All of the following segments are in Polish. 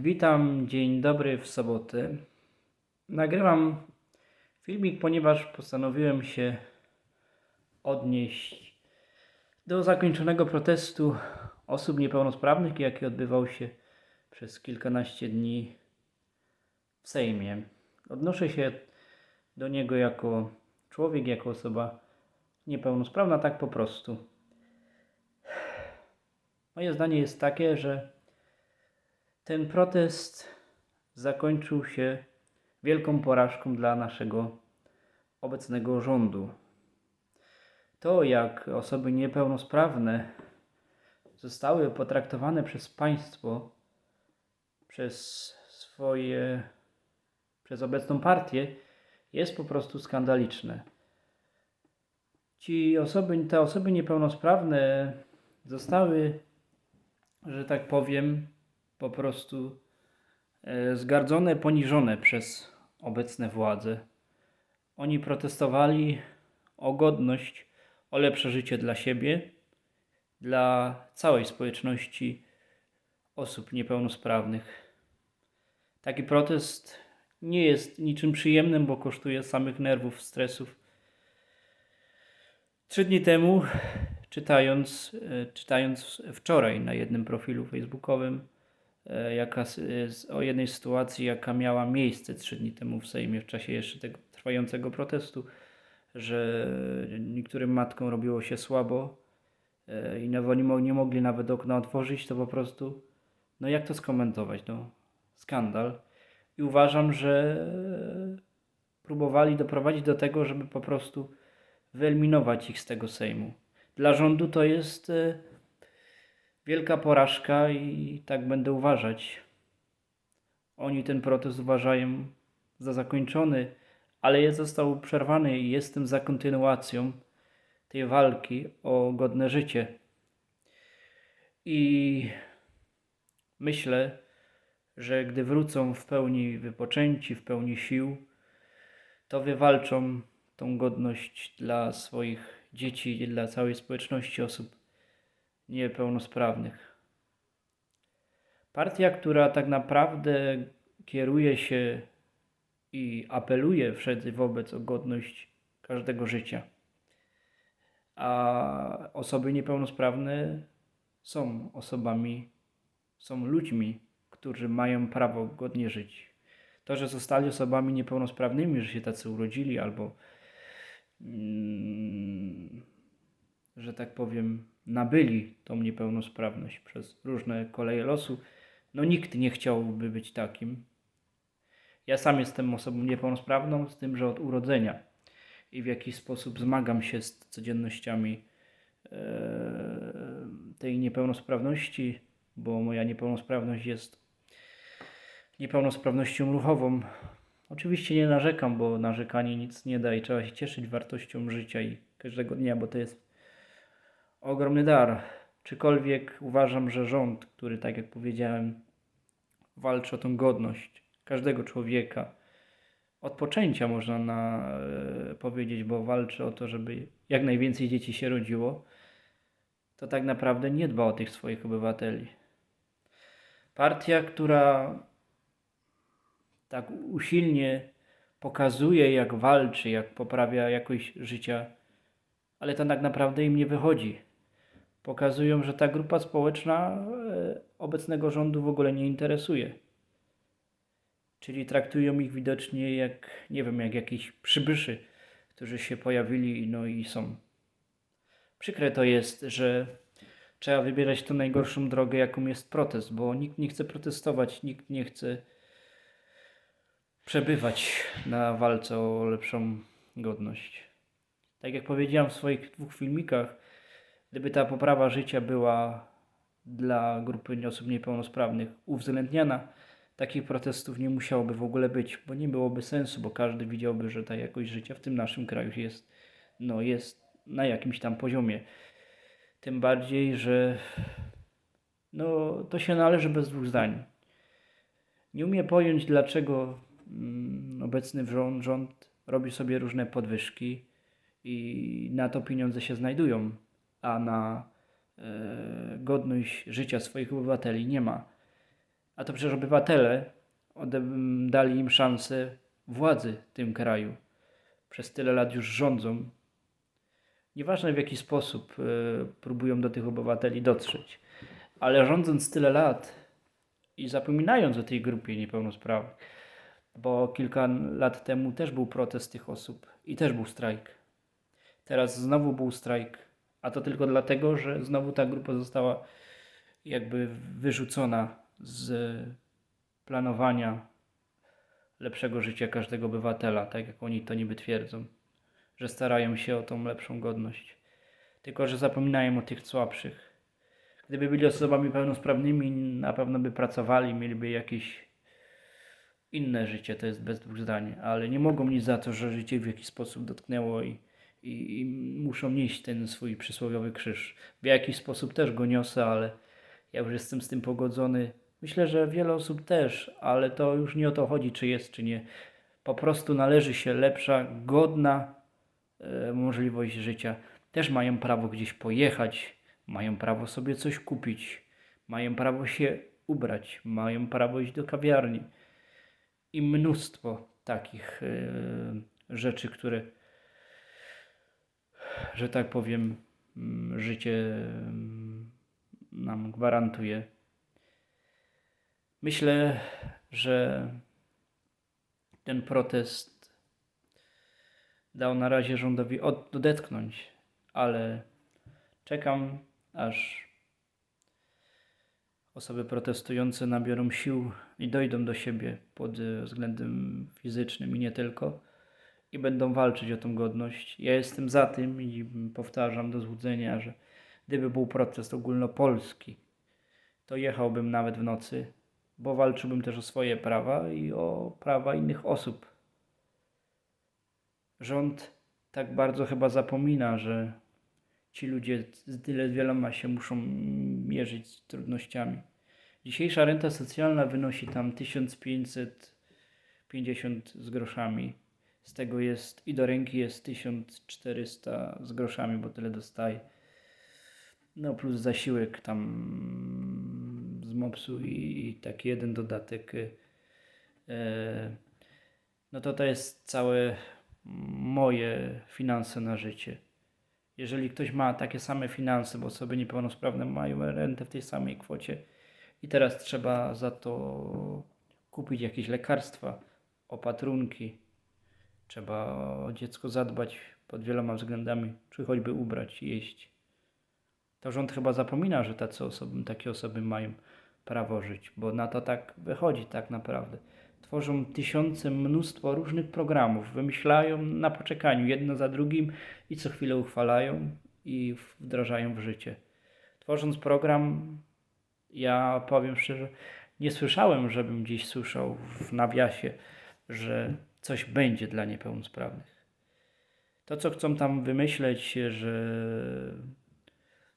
Witam, dzień dobry w sobotę. Nagrywam filmik, ponieważ postanowiłem się odnieść do zakończonego protestu osób niepełnosprawnych, jaki odbywał się przez kilkanaście dni w Sejmie. Odnoszę się do niego jako człowiek, jako osoba niepełnosprawna, tak po prostu. Moje zdanie jest takie, że ten protest zakończył się wielką porażką dla naszego obecnego rządu. To, jak osoby niepełnosprawne zostały potraktowane przez państwo, przez swoje, przez obecną partię, jest po prostu skandaliczne. Ci osoby, te osoby niepełnosprawne zostały, że tak powiem, po prostu e, zgardzone, poniżone przez obecne władze. Oni protestowali o godność, o lepsze życie dla siebie, dla całej społeczności osób niepełnosprawnych. Taki protest nie jest niczym przyjemnym, bo kosztuje samych nerwów, stresów. Trzy dni temu, czytając, e, czytając wczoraj na jednym profilu facebookowym, jaka, s- e, o jednej sytuacji, jaka miała miejsce trzy dni temu w Sejmie w czasie jeszcze tego trwającego protestu, że niektórym matkom robiło się słabo e, i nie, mo- nie mogli nawet okna otworzyć, to po prostu, no jak to skomentować, no skandal. I uważam, że próbowali doprowadzić do tego, żeby po prostu wyeliminować ich z tego Sejmu. Dla rządu to jest e, wielka porażka i tak będę uważać. Oni ten protest uważają za zakończony, ale jest został przerwany i jestem za kontynuacją tej walki o godne życie. I myślę, że gdy wrócą w pełni wypoczęci, w pełni sił, to wywalczą tą godność dla swoich dzieci i dla całej społeczności osób niepełnosprawnych. Partia, która tak naprawdę kieruje się i apeluje wtedy wobec o godność każdego życia. A osoby niepełnosprawne są osobami, są ludźmi, którzy mają prawo godnie żyć. To, że zostali osobami niepełnosprawnymi, że się tacy urodzili, albo mm, że tak powiem, nabyli tą niepełnosprawność przez różne koleje losu, no nikt nie chciałby być takim. Ja sam jestem osobą niepełnosprawną, z tym, że od urodzenia i w jakiś sposób zmagam się z codziennościami e, tej niepełnosprawności, bo moja niepełnosprawność jest niepełnosprawnością ruchową. Oczywiście nie narzekam, bo narzekanie nic nie da i trzeba się cieszyć wartością życia i każdego dnia, bo to jest ogromny dar. Czykolwiek uważam, że rząd, który, tak jak powiedziałem, walczy o tą godność każdego człowieka, od poczęcia można na, e, powiedzieć, bo walczy o to, żeby jak najwięcej dzieci się rodziło, to tak naprawdę nie dba o tych swoich obywateli. Partia, która tak usilnie pokazuje, jak walczy, jak poprawia jakość życia, ale to tak naprawdę im nie wychodzi. Pokazują, że ta grupa społeczna e, obecnego rządu w ogóle nie interesuje. Czyli traktują ich widocznie jak, nie wiem, jak jakichś przybyszy, którzy się pojawili no i są. Przykre to jest, że trzeba wybierać tą najgorszą drogę, jaką jest protest, bo nikt nie chce protestować, nikt nie chce przebywać na walce o lepszą godność. Tak jak powiedziałem w swoich dwóch filmikach, gdyby ta poprawa życia była dla grupy osób niepełnosprawnych uwzględniana, takich protestów nie musiałoby w ogóle być, bo nie byłoby sensu, bo każdy widziałby, że ta jakość życia w tym naszym kraju jest, no, jest na jakimś tam poziomie. Tym bardziej, że no, to się należy bez dwóch zdań. Nie umiem pojąć, dlaczego mm, obecny rząd, rząd robi sobie różne podwyżki i na to pieniądze się znajdują, a na e, godność życia swoich obywateli nie ma. A to przecież obywatele dali im szansę władzy w tym kraju. Przez tyle lat już rządzą. Nieważne w jaki sposób e, próbują do tych obywateli dotrzeć, ale rządząc tyle lat i zapominając o tej grupie niepełnosprawnych, bo kilka lat temu też był protest tych osób i też był strajk. Teraz znowu był strajk, a to tylko dlatego, że znowu ta grupa została jakby wyrzucona z planowania lepszego życia każdego obywatela, tak jak oni to niby twierdzą, że starają się o tą lepszą godność. Tylko, że zapominają o tych słabszych. Gdyby byli osobami pełnosprawnymi, na pewno by pracowali, mieliby jakieś inne życie, to jest bez dwóch zdań, ale nie mogą nic za to, że życie w jakiś sposób dotknęło i, i, muszą nieść ten swój przysłowiowy krzyż. W jakiś sposób też go niosę, ale ja już jestem z tym pogodzony. Myślę, że wiele osób też, ale to już nie o to chodzi, czy jest, czy nie. Po prostu należy się lepsza, godna e, możliwość życia. Też mają prawo gdzieś pojechać, mają prawo sobie coś kupić, mają prawo się ubrać, mają prawo iść do kawiarni i mnóstwo takich e, rzeczy, które, że tak powiem, mm, życie mm, nam gwarantuje. Myślę, że ten protest dał na razie rządowi od- odetchnąć, ale czekam, aż osoby protestujące nabiorą sił i dojdą do siebie pod względem fizycznym i nie tylko i będą walczyć o tą godność. Ja jestem za tym i powtarzam do złudzenia, że gdyby był protest ogólnopolski, to jechałbym nawet w nocy, bo walczyłbym też o swoje prawa i o prawa innych osób. Rząd tak bardzo chyba zapomina, że ci ludzie z tyle wieloma się muszą mierzyć z trudnościami. Dzisiejsza renta socjalna wynosi tam 1550 z groszami. Z tego jest i do ręki jest 1400 z groszami, bo tyle dostaje. No plus zasiłek tam z MOPS-u i, i taki jeden dodatek. e, No to to jest całe moje finanse na życie. Jeżeli ktoś ma takie same finanse, bo osoby niepełnosprawne mają rentę w tej samej kwocie i teraz trzeba za to kupić jakieś lekarstwa, opatrunki, trzeba o dziecko zadbać pod wieloma względami, czy choćby ubrać, jeść. To rząd chyba zapomina, że tacy osoby, takie osoby mają prawo żyć, bo na to tak wychodzi tak naprawdę. Tworzą tysiące, mnóstwo różnych programów, wymyślają na poczekaniu jedno za drugim i co chwilę uchwalają i wdrażają w życie. Tworząc program, ja powiem szczerze, nie słyszałem, żebym gdzieś słyszał w nawiasie, że coś będzie dla niepełnosprawnych. To, co chcą tam wymyśleć, że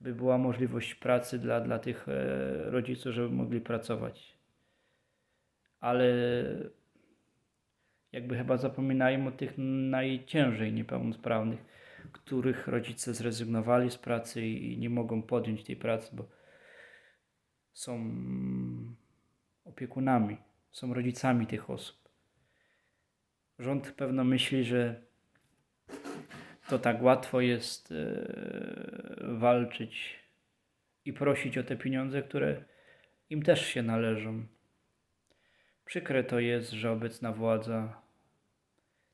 by była możliwość pracy dla, dla tych e, rodziców, żeby mogli pracować. Ale jakby chyba zapominają o tych najciężej niepełnosprawnych, których rodzice zrezygnowali z pracy i nie mogą podjąć tej pracy, bo są opiekunami, są rodzicami tych osób. Rząd pewno myśli, że to tak łatwo jest e, walczyć i prosić o te pieniądze, które im też się należą. Przykre to jest, że obecna władza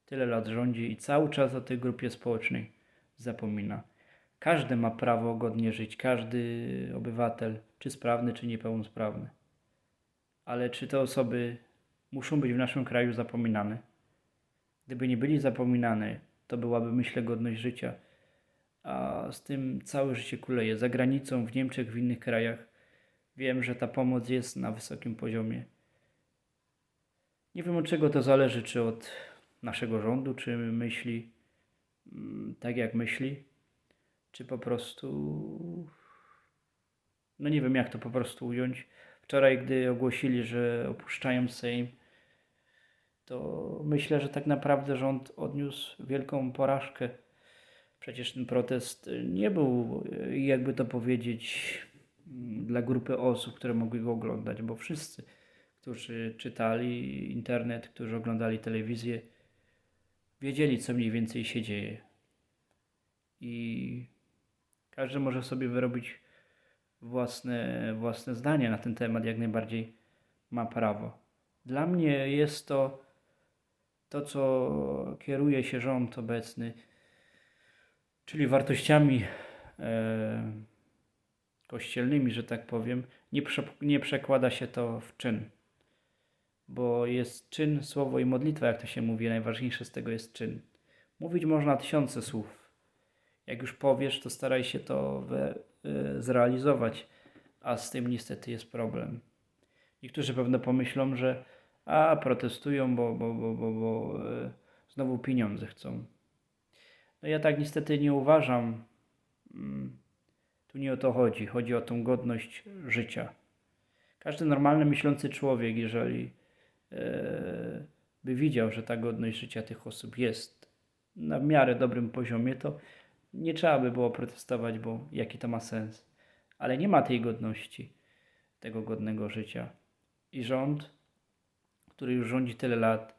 tyle lat rządzi i cały czas o tej grupie społecznej zapomina. Każdy ma prawo godnie żyć, każdy obywatel, czy sprawny, czy niepełnosprawny. Ale czy te osoby muszą być w naszym kraju zapominane? Gdyby nie byli zapominane, to byłaby, myślę, godność życia. A z tym całe życie kuleje. Za granicą, w Niemczech, w innych krajach wiem, że ta pomoc jest na wysokim poziomie. Nie wiem od czego to zależy, czy od naszego rządu, czy myśli mm, tak jak myśli, czy po prostu. No nie wiem jak to po prostu ująć. Wczoraj, gdy ogłosili, że opuszczają Sejm, to myślę, że tak naprawdę rząd odniósł wielką porażkę. Przecież ten protest nie był, jakby to powiedzieć, dla grupy osób, które mogły go oglądać, bo wszyscy którzy czytali internet, którzy oglądali telewizję, wiedzieli, co mniej więcej się dzieje. I każdy może sobie wyrobić własne, własne zdanie na ten temat, jak najbardziej ma prawo. Dla mnie jest to to, co kieruje się rząd obecny, czyli wartościami e, kościelnymi, że tak powiem, nie, prze, nie przekłada się to w czyn. Bo jest czyn, słowo i modlitwa, jak to się mówi, najważniejsze z tego jest czyn. Mówić można tysiące słów. Jak już powiesz, to staraj się to we, y, zrealizować, a z tym niestety jest problem. Niektórzy pewno pomyślą, że a protestują, bo, bo, bo, bo, bo y, znowu pieniądze chcą. No ja tak niestety nie uważam. Mm, Tu nie o to chodzi. Chodzi o tą godność życia. Każdy normalny, myślący człowiek, jeżeli e, by widział, że ta godność życia tych osób jest na miarę dobrym poziomie, to nie trzeba by było protestować, bo jaki to ma sens. Ale nie ma tej godności, tego godnego życia. I rząd, który już rządzi tyle lat,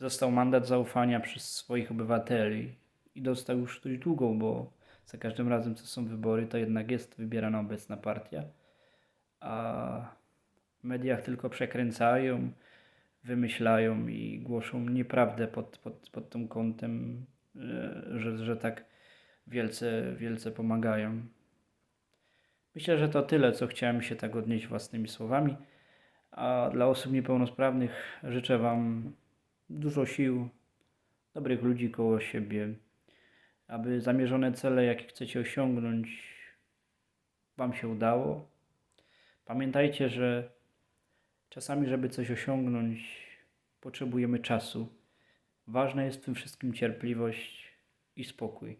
dostał mandat zaufania przez swoich obywateli i dostał już dość długo, bo za każdym razem, co są wybory, to jednak jest wybierana obecna partia. A w mediach tylko przekręcają, wymyślają i głoszą nieprawdę pod, pod, pod tym kątem, e, że, że tak wielce, wielce pomagają. Myślę, że to tyle, co chciałem się tak odnieść własnymi słowami. A dla osób niepełnosprawnych życzę Wam dużo sił, dobrych ludzi koło siebie, aby zamierzone cele, jakie chcecie osiągnąć, Wam się udało. Pamiętajcie, że czasami, żeby coś osiągnąć, potrzebujemy czasu. Ważna jest w tym wszystkim cierpliwość i spokój.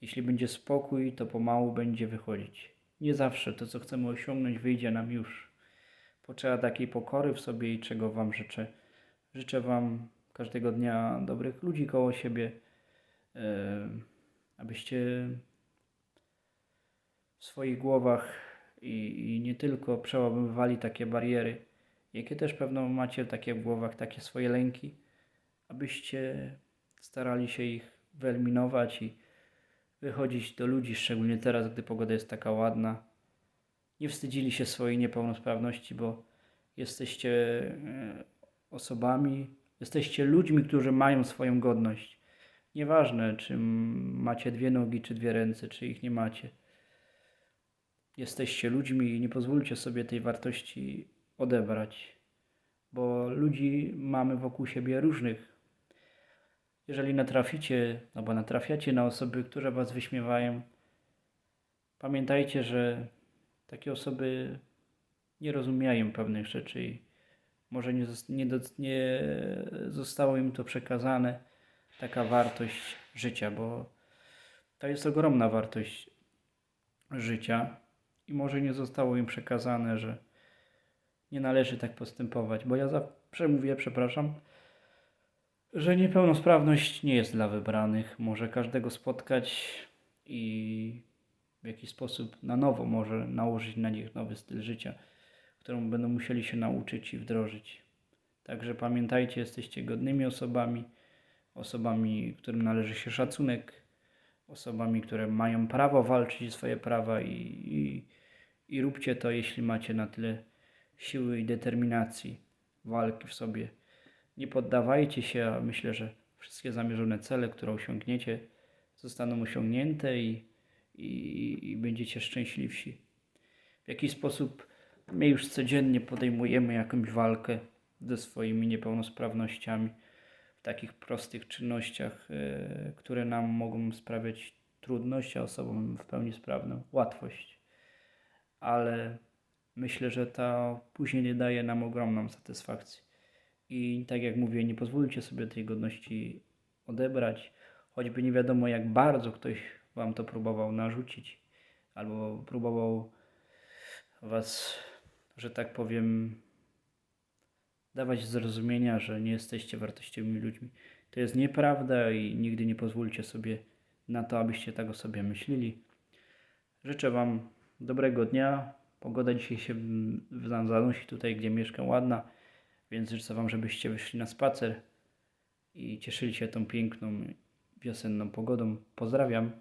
Jeśli będzie spokój, to pomału będzie wychodzić. Nie zawsze to, co chcemy osiągnąć, wyjdzie nam już. Potrzeba takiej pokory w sobie i czego Wam życzę. Życzę Wam każdego dnia dobrych ludzi koło siebie, e, abyście w swoich głowach i, i nie tylko przełamywali takie bariery, jakie też pewno macie takie w głowach, takie swoje lęki, abyście starali się ich wyeliminować i wychodzić do ludzi, szczególnie teraz, gdy pogoda jest taka ładna. Nie wstydzili się swojej niepełnosprawności, bo jesteście e, osobami, jesteście ludźmi, którzy mają swoją godność. Nieważne, czy macie dwie nogi, czy dwie ręce, czy ich nie macie. Jesteście ludźmi i nie pozwólcie sobie tej wartości odebrać, bo ludzi mamy wokół siebie różnych. Jeżeli natraficie, albo natrafiacie na osoby, które was wyśmiewają, pamiętajcie, że takie osoby nie rozumieją pewnych rzeczy i może nie, nie, nie zostało im to przekazane, taka wartość życia, bo to jest ogromna wartość życia i może nie zostało im przekazane, że nie należy tak postępować, bo ja zawsze mówię, przepraszam, że niepełnosprawność nie jest dla wybranych. Może każdego spotkać i w jakiś sposób na nowo może nałożyć na nich nowy styl życia, którą będą musieli się nauczyć i wdrożyć. Także pamiętajcie, jesteście godnymi osobami, osobami, którym należy się szacunek, osobami, które mają prawo walczyć o swoje prawa i, i, i róbcie to, jeśli macie na tyle siły i determinacji walki w sobie. Nie poddawajcie się, a myślę, że wszystkie zamierzone cele, które osiągniecie, zostaną osiągnięte i, i, i będziecie szczęśliwsi. W jaki sposób my już codziennie podejmujemy jakąś walkę ze swoimi niepełnosprawnościami w takich prostych czynnościach, e, które nam mogą sprawiać trudność, a osobom w pełni sprawną łatwość. Ale myślę, że to później nie daje nam ogromną satysfakcję. I tak jak mówię, nie pozwólcie sobie tej godności odebrać, choćby nie wiadomo jak bardzo ktoś wam to próbował narzucić, albo próbował was, że tak powiem, dawać zrozumienia, że nie jesteście wartościowymi ludźmi. To jest nieprawda i nigdy nie pozwólcie sobie na to, abyście tak o sobie myśleli. Życzę Wam dobrego dnia. Pogoda dzisiaj się zanosi tutaj, gdzie mieszkam, ładna. Więc życzę Wam, żebyście wyszli na spacer i cieszyli się tą piękną wiosenną pogodą. Pozdrawiam.